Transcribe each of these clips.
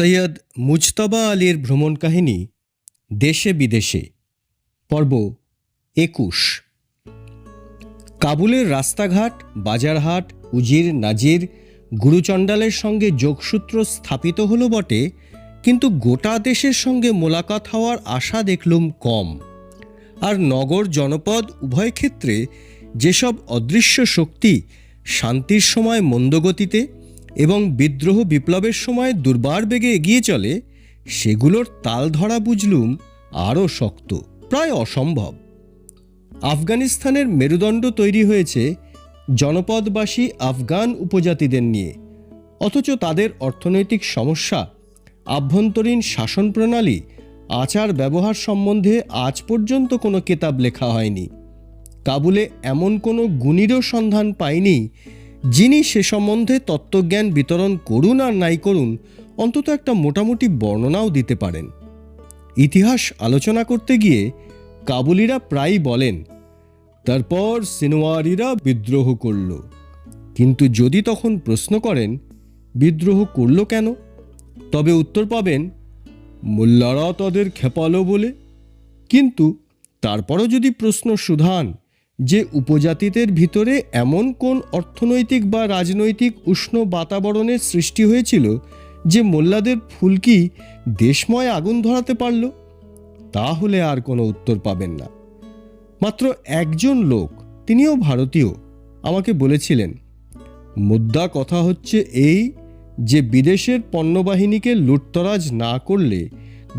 সৈয়দ মুজতবা আলীর ভ্রমণ কাহিনী, দেশে বিদেশে, পর্ব একুশ। কাবুলের রাস্তাঘাট, বাজারহাট, উজির নাজির, গুরুচণ্ডালের সঙ্গে যোগসূত্র স্থাপিত হলো বটে, কিন্তু গোটা দেশের সঙ্গে মোলাকাত হওয়ার আশা দেখলুম কম। আর নগর জনপদ উভয় ক্ষেত্রে যেসব অদৃশ্য শক্তি শান্তির সময় মন্দগতিতে এবং বিদ্রোহ বিপ্লবের সময় দুর্বার বেগে এগিয়ে চলে, সেগুলোর তাল ধরা বুঝলুম আরও শক্ত, প্রায় অসম্ভব। আফগানিস্তানের মেরুদণ্ড তৈরি হয়েছে জনপদবাসী আফগান উপজাতিদের নিয়ে, অথচ তাদের অর্থনৈতিক সমস্যা, আভ্যন্তরীণ শাসন প্রণালী, আচার ব্যবহার সম্বন্ধে আজ পর্যন্ত কোনো কেতাব লেখা হয়নি। কাবুলে এমন কোনো গুণীরও সন্ধান পাইনি যিনি সে সম্বন্ধে তত্ত্বজ্ঞান বিতরণ করুন আর নাই করুন, অন্তত একটা মোটামুটি বর্ণনাও দিতে পারেন। ইতিহাস আলোচনা করতে গিয়ে কাবুলিরা প্রায়ই বলেন, তারপর সিনোয়ারিরা বিদ্রোহ করল। কিন্তু যদি তখন প্রশ্ন করেন, বিদ্রোহ করল কেন? তবে উত্তর পাবেন, মোল্লারা তাদের খেপালো বলে। কিন্তু তারপরও যদি প্রশ্ন সুধান যে উপজাতিদের ভিতরে এমন কোন অর্থনৈতিক বা রাজনৈতিক উষ্ণ বাতাবরণের সৃষ্টি হয়েছিল যে মোল্লাদের ফুলকি দেশময় আগুন ধরাতে পারল? তাহলে আর কোনো উত্তর পাবেন না। মাত্র একজন লোক, তিনিও ভারতীয়, আমাকে বলেছিলেন, মুদ্রা কথা হচ্ছে এই যে বিদেশের পণ্যবাহিনীকে লুটতরাজ না করলে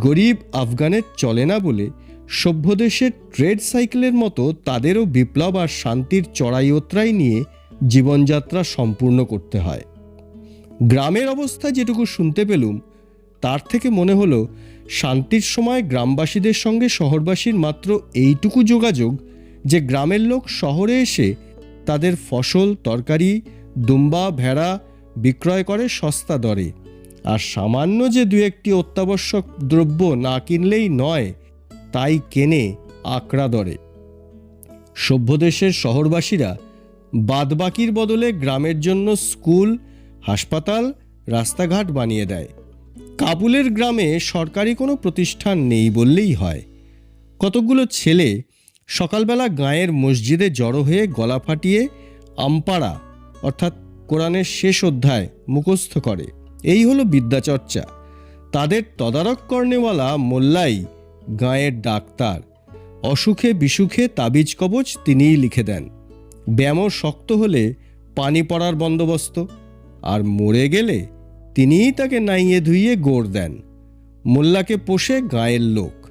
গরিব আফগানের চলে না বলে সভ্য দেশের ট্রেড সাইকেলের মতো তাদেরও বিপ্লব আর শান্তির চড়াই ওতরাই নিয়ে জীবনযাত্রা সম্পূর্ণ করতে হয়। গ্রামের অবস্থা যেটুকু শুনতে পেলুম, তার থেকে মনে হলো, শান্তির সময় গ্রামবাসীদের সঙ্গে শহরবাসীর মাত্র এইটুকু যোগাযোগ যে গ্রামের লোক শহরে এসে তাদের ফসল, তরকারি, দুম্বা, ভেড়া বিক্রয় করে সস্তা দরে। আর সামান্য যে দু একটি অত্যাবশ্যক দ্রব্য না কিনলেই নয় তাই কেনে আকড়া দরে সভ্যদেশের শহরবাসীরা বাদবাকির বদলে গ্রামের জন্য স্কুল, হাসপাতাল, রাস্তাঘাট বানিয়ে দেয়। কাবুলের গ্রামে সরকারি কোনো প্রতিষ্ঠান নেই বললেই হয়। কতকগুলো ছেলে সকালবেলা গাঁয়ের মসজিদে জড়ো হয়ে গলা ফাটিয়ে আমপাড়া, অর্থাৎ কোরআনের শেষ অধ্যায়, মুখস্থ করে। এই হলো বিদ্যাচর্চা। তাদের তদারক কর্নেওয়ালা মোল্লাই গাঁয়ের ডাক্তার। অসুখে বিসুখে তাবিজ কবচ তিনিই লিখে দেন। ব্যামো শক্ত হলে পানি পড়ার বন্দোবস্ত। আর মরে গেলে তিনিই তাকে নাইয়ে ধুইয়ে গোড় দেন। মোল্লাকে পোষে গাঁয়ের লোক।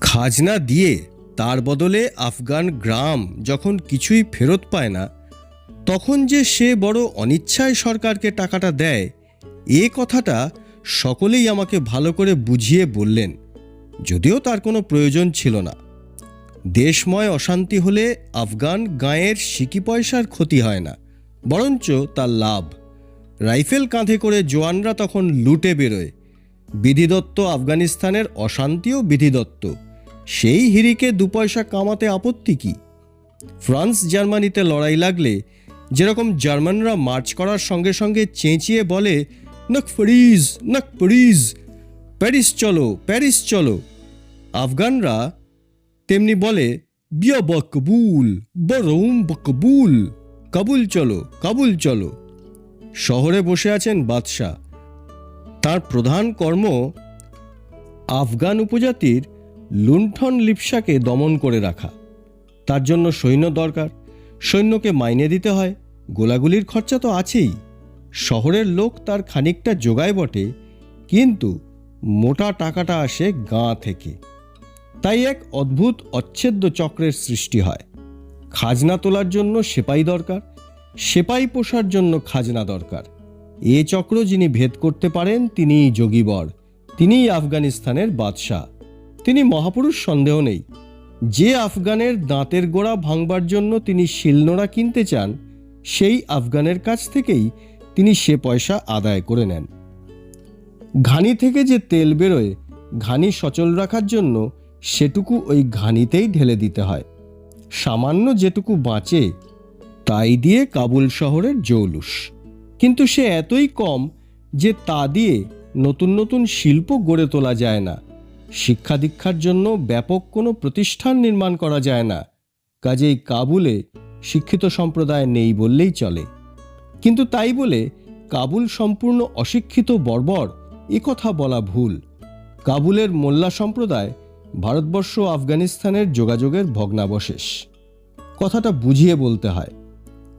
খাজনা দিয়ে তার বদলে আফগান গ্রাম যখন কিছুই ফেরত পায় না, তখন যে সে বড় অনিচ্ছায় সরকারকে টাকাটা দেয়, এ কথাটা সকলেই আমাকে ভালো করে বুঝিয়ে বললেন। যদিও তার কোনো প্রয়োজন ছিল না। দেশময় অশান্তি হলে আফগান গাঁয়ের সিকি পয়সার ক্ষতি হয় না, বরঞ্চ তার লাভ। রাইফেল কাঁধে করে জোয়ানরা তখন লুটে বেরোয়। বিধিদত্ত আফগানিস্তানের অশান্তিও বিধিদত্ত। সেই হিরিকে দু পয়সা কামাতে আপত্তি কি? ফ্রান্স জার্মানিতে লড়াই লাগলে যেরকম জার্মানরা মার্চ করার সঙ্গে সঙ্গে চেঁচিয়ে বলে, নক ফরিজ নক ফরিজ। প্যারিস চলো প্যারিস চলো। আফগানরা তেমনি বলে, বিয় বকবুল বরম বকবুল। কাবুল চলো কাবুল চলো। শহরে বসে আছেন বাদশাহ। তার প্রধান কর্ম আফগান উপজাতির লুণ্ঠন লিপসাকে দমন করে রাখা। তার জন্য সৈন্য দরকার। সৈন্যকে মাইনে দিতে হয়। গোলাগুলির খরচা তো আছেই। শহরের লোক তার খানিকটা যোগায় বটে, কিন্তু মোটা টাকাটা আসে গাঁ থেকে। তাই এক অদ্ভুত অচ্ছেদ্য চক্রের সৃষ্টি হয়। খাজনা তোলার জন্য সেপাই দরকার, সেপাই পোষার জন্য খাজনা দরকার। এ চক্র যিনি ভেদ করতে পারেন, তিনিই যোগীবর, তিনিই আফগানিস্তানের বাদশাহ। তিনি মহাপুরুষ, সন্দেহ নেই। যে আফগানের দাঁতের গোড়া ভাঙবার জন্য তিনি শিলনোড়া কিনতে চান, সেই আফগানের কাছ থেকেই তিনি সে পয়সা আদায় করে নেন। ঘানি থেকে যে তেল বেরোয়, ঘানি সচল রাখার জন্য সেটুকু ওই ঘানিতেই ঢেলে দিতে হয়। সামান্য যেটুকু বাঁচে, তাই দিয়ে কাবুল শহরের জৌলুস। কিন্তু সে এতই কম যে তা দিয়ে নতুন নতুন শিল্প গড়ে তোলা যায় না। শিক্ষা দীক্ষার জন্য ব্যাপক কোনো প্রতিষ্ঠান নির্মাণ করা যায় না। কাজেই কাবুলে শিক্ষিত সম্প্রদায় নেই বললেই চলে। কিন্তু তাই বলে কাবুল সম্পূর্ণ অশিক্ষিত বর্বর কথা বলা ভুল। কাবুলের মোল্লা সম্প্রদায় ভারতবর্ষ আফগানিস্তানের যোগাযোগের ভগ্নাবশেষ। কথাটা বুঝিয়ে বলতে হয়।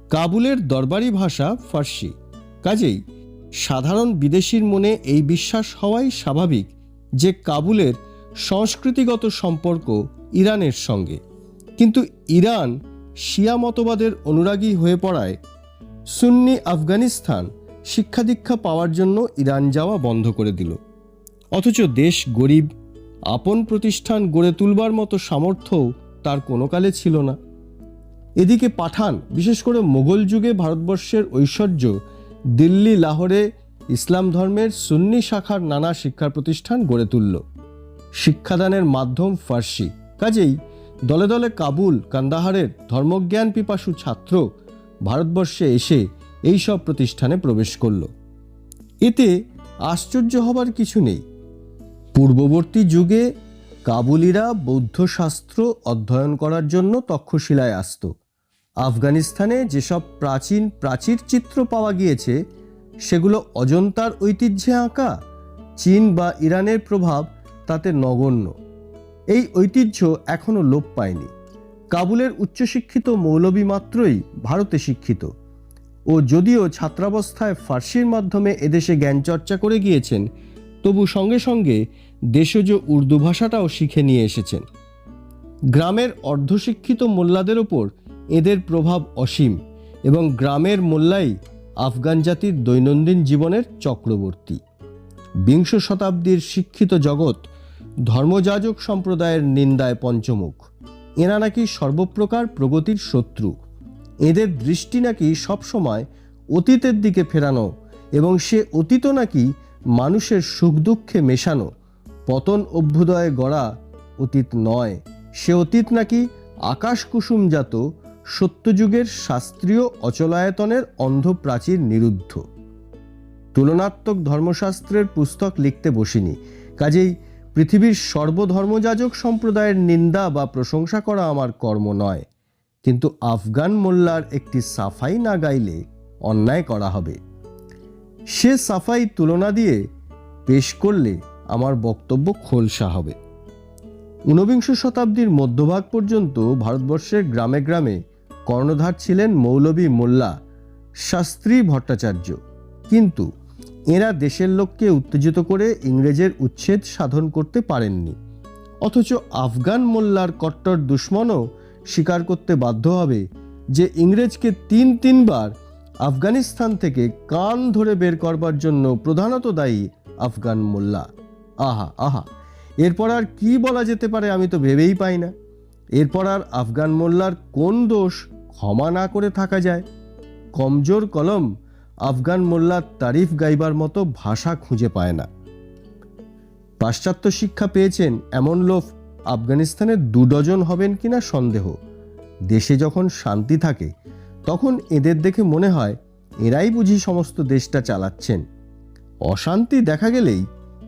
কাবুলের দরবারি ভাষা ফার্সি। কাজেই সাধারণ বিদেশির মনে এই বিশ্বাস হওয়াই স্বাভাবিক যে কাবুলের সংস্কৃতিগত সম্পর্ক ইরানের সঙ্গে। কিন্তু ইরান শিয়া মতবাদের অনুরাগী হয়ে পড়ায় সুন্নি আফগানিস্তান শিক্ষা দীক্ষা পাওয়ার জন্য ইরান যাওয়া বন্ধ করে দিল। অথচ দেশ গরিব, আপন প্রতিষ্ঠান গড়ে তুলবার মতো সামর্থ্যও তার কোনো কালে ছিল না। এদিকে পাঠান, বিশেষ করে মোগল যুগে ভারতবর্ষের ঐশ্বর্য, দিল্লি, লাহোরে ইসলাম ধর্মের সুন্নি শাখার নানা শিক্ষা প্রতিষ্ঠান গড়ে তুলল। শিক্ষাদানের মাধ্যম ফার্সি। কাজেই দলে দলে কাবুল, কান্দাহারের ধর্মজ্ঞান পিপাসু ছাত্র ভারতবর্ষে এসে এই সব প্রতিষ্ঠানে প্রবেশ করল। এতে আশ্চর্য হবার কিছু নেই। পূর্ববর্তী যুগে কাবুলিরা বৌদ্ধ শাস্ত্র অধ্যয়ন করার জন্য তক্ষশিলায় আসত। আফগানিস্তানে যেসব প্রাচীন প্রাচীর চিত্র পাওয়া গিয়েছে, সেগুলো অজন্তার ঐতিহ্যে আঁকা, চীন বা ইরানের প্রভাব তাতে নগণ্য। এই ঐতিহ্য এখনও লোপ পায়নি। কাবুলের উচ্চশিক্ষিত মৌলবী মাত্রই ভারতে শিক্ষিত। ও যদিও ছাত্রাবস্থায় ফার্সির মাধ্যমে এদেশে জ্ঞান চর্চা করে গিয়েছেন, তবু সঙ্গে সঙ্গে দেশজ উর্দু ভাষাটাও শিখে নিয়ে এসেছেন। গ্রামের অর্ধশিক্ষিত মোল্লাদের ওপর এদের প্রভাব অসীম এবং গ্রামের মোল্লাই আফগান জাতির দৈনন্দিন জীবনের চক্রবর্তী। বিংশ শতাব্দীর শিক্ষিত জগৎ ধর্মযাজক সম্প্রদায়ের নিন্দায় পঞ্চমুখ। এরা নাকি সর্বপ্রকার প্রগতির শত্রু। এদের দৃষ্টি নাকি সবসময় অতীতের দিকে ফেরানো এবং সে অতীত নাকি মানুষের সুখ দুঃখে মেশানো। পতন অভ্যুদয়ে গড়া অতীত নয়। সে অতীত নাকি আকাশ কুসুমজাত সত্যযুগের শাস্ত্রীয় অচলায়তনের অন্ধ প্রাচীর নিরুদ্ধ। তুলনাত্মক ধর্মশাস্ত্রের পুস্তক লিখতে বসিনি। কাজেই পৃথিবীর সর্বধর্মযাজক সম্প্রদায়ের নিন্দা বা প্রশংসা করা আমার কর্ম নয়। কিন্তু আফগান মোল্লার একটি সাফাই না গাইলে অন্যায় করা হবে। সে সাফাই তুলনা দিয়ে পেশ করলে আমার বক্তব্য খোলসা হবে। ঊনবিংশ শতাব্দীর মধ্যভাগ পর্যন্ত ভারতবর্ষের গ্রামে গ্রামে কর্ণধার ছিলেন মৌলবী মোল্লা, শাস্ত্রী ভট্টাচার্য। কিন্তু এরা দেশের লোককে উত্তেজিত করে ইংরেজের উচ্ছেদ সাধন করতে পারেননি। অথচ আফগান মোল্লার কট্টর দুশ্মনও স্বীকার করতে বাধ্য হবে যে ইংরেজকে তিন তিনবার আফগানিস্তান থেকে কান ধরে বের করবার জন্য প্রধানত দায়ী আফগান মোল্লা। আহা আহা, এরপর আর কি বলা যেতে পারে আমি তো ভেবেই পাই না। এরপর আর আফগান মোল্লার কোন দোষ ক্ষমা না করে থাকা যায়? কমজোর কলম আফগান মোল্লার তারিফ গাইবার মতো ভাষা খুঁজে পায় না। পাশ্চাত্য শিক্ষা পেয়েছেন এমন লোক আফগানিস্তানের দু ডজন হবেন কিনা সন্দেহ। দেশে যখন শান্তি থাকে, তখন এদের দেখে মনে হয় এরাই বুঝি সমস্ত দেশটা চালাচ্ছেন। অশান্তি দেখা গেলেই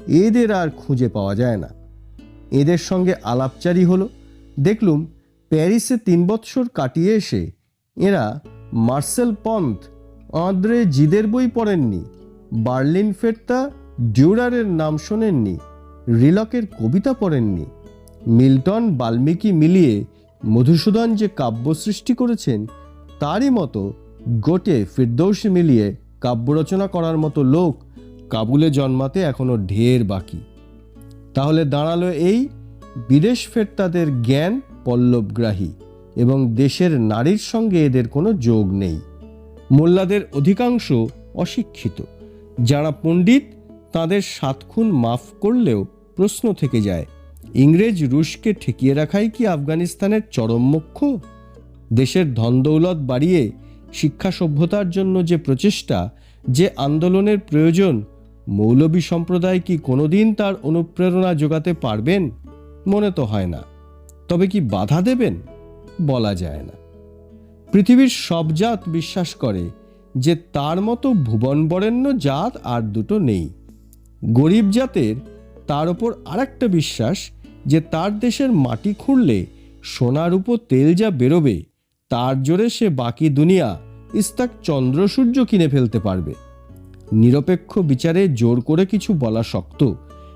এদের আর খুঁজে পাওয়া যায় না। এদের সঙ্গে আলাপচারি হলো। দেখলুম প্যারিসে তিন বৎসর কাটিয়ে এসে এরা মার্সেল পন্থ আঁদ্রে জিদের বই পড়েননি, বার্লিন ফেরতা ডিউরারের নাম শোনেননি, রিলকের কবিতা পড়েননি। মিল্টন বাল্মীকি মিলিয়ে মধুসূদন যে কাব্য সৃষ্টি করেছেন, তারই মতো গোটে ফিরদৌস মিলিয়ে কাব্য রচনা করার মতো লোক কাবুলে জন্মাতে এখনও ঢের বাকি। তাহলে দাঁড়াল এই বিদেশ ফেরতাদের জ্ঞান পল্লবগ্রাহী এবং দেশের নারীর সঙ্গে এদের কোনো যোগ নেই। মোল্লাদের অধিকাংশ অশিক্ষিত, যারা পণ্ডিত, তাদের সাত খুন মাফ করলেও প্রশ্ন থেকে যায় ইংরেজ রুশকে ঠেকিয়ে রাখাই কি আফগানিস্তানের চরম মুখ্য? দেশের ধনদৌলত বাড়িয়ে শিক্ষা সভ্যতার জন্য যে প্রচেষ্টা, যে আন্দোলনের প্রয়োজন, মৌলবী সম্প্রদায় কি কোনোদিন তার অনুপ্রেরণা যোগাতে পারবেন? মনে তো হয় না। তবে কি বাধা দেবেন? বলা যায় না। পৃথিবীর সব জাত বিশ্বাস করে যে তার মতো ভুবন বরেণ্য জাত আর দুটো নেই। গরিব জাতের তার ওপর আরেকটা বিশ্বাস যে তার দেশের মাটি খুঁড়লে সোনার উপর তেল যা বেরোবে, তার জোরে সে বাকি দুনিয়া ইস্তাক চন্দ্র সূর্য কিনে ফেলতে পারবে। নিরপেক্ষ বিচারে জোর করে কিছু বলা শক্ত,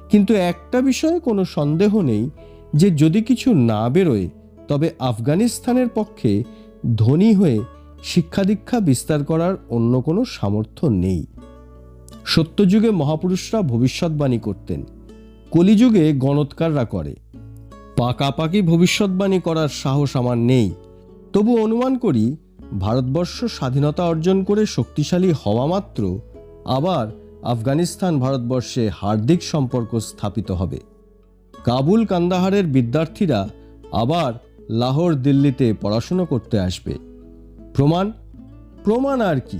কিন্তু একটা বিষয়ে কোনো সন্দেহ নেই যে যদি কিছু না বেরোয়, তবে আফগানিস্তানের পক্ষে ধনী হয়ে শিক্ষা দীক্ষা বিস্তার করার অন্য কোনো সামর্থ্য নেই। সত্যযুগে মহাপুরুষরা ভবিষ্যৎবাণী করতেন। কলিযুগে গণৎকাররা করে। পাকাপাকি ভবিষ্যৎবাণী করার সাহস আমার নেই। তবু অনুমান করি, ভারতবর্ষ স্বাধীনতা অর্জন করে শক্তিশালী হওয়া মাত্র আবার আফগানিস্তান ভারতবর্ষে হার্দিক সম্পর্ক স্থাপিত হবে। কাবুল কান্দাহারের বিদ্যার্থীরা আবার লাহোর দিল্লিতে পড়াশুনো করতে আসবে। প্রমাণ? প্রমাণ আর কি?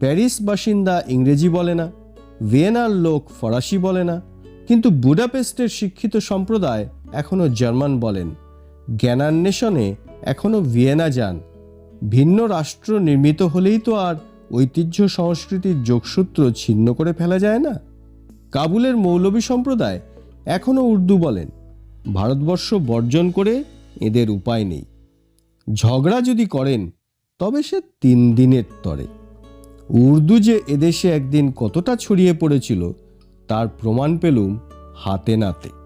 প্যারিস বাসিন্দা ইংরেজি বলে না, ভিয়েনার লোক ফরাসি বলে না কিন্তু বুডাপেস্টের শিক্ষিত সম্প্রদায় এখনও জার্মান বলেন। জ্ঞানান্বেষণে এখনও ভিয়েনা যান। ভিন্ন রাষ্ট্র নির্মিত হলেই তো আর ঐতিহ্য সংস্কৃতির যোগসূত্র ছিন্ন করে ফেলা যায় না। কাবুলের মৌলবী সম্প্রদায় এখনও উর্দু বলেন। ভারতবর্ষ বর্জন করে এদের উপায় নেই। ঝগড়া যদি করেন, তবে সে তিন দিনের তরে। উর্দু যে এদেশে একদিন কতটা ছড়িয়ে পড়েছিল তার প্রমাণ পেলুম হাতে নাতে।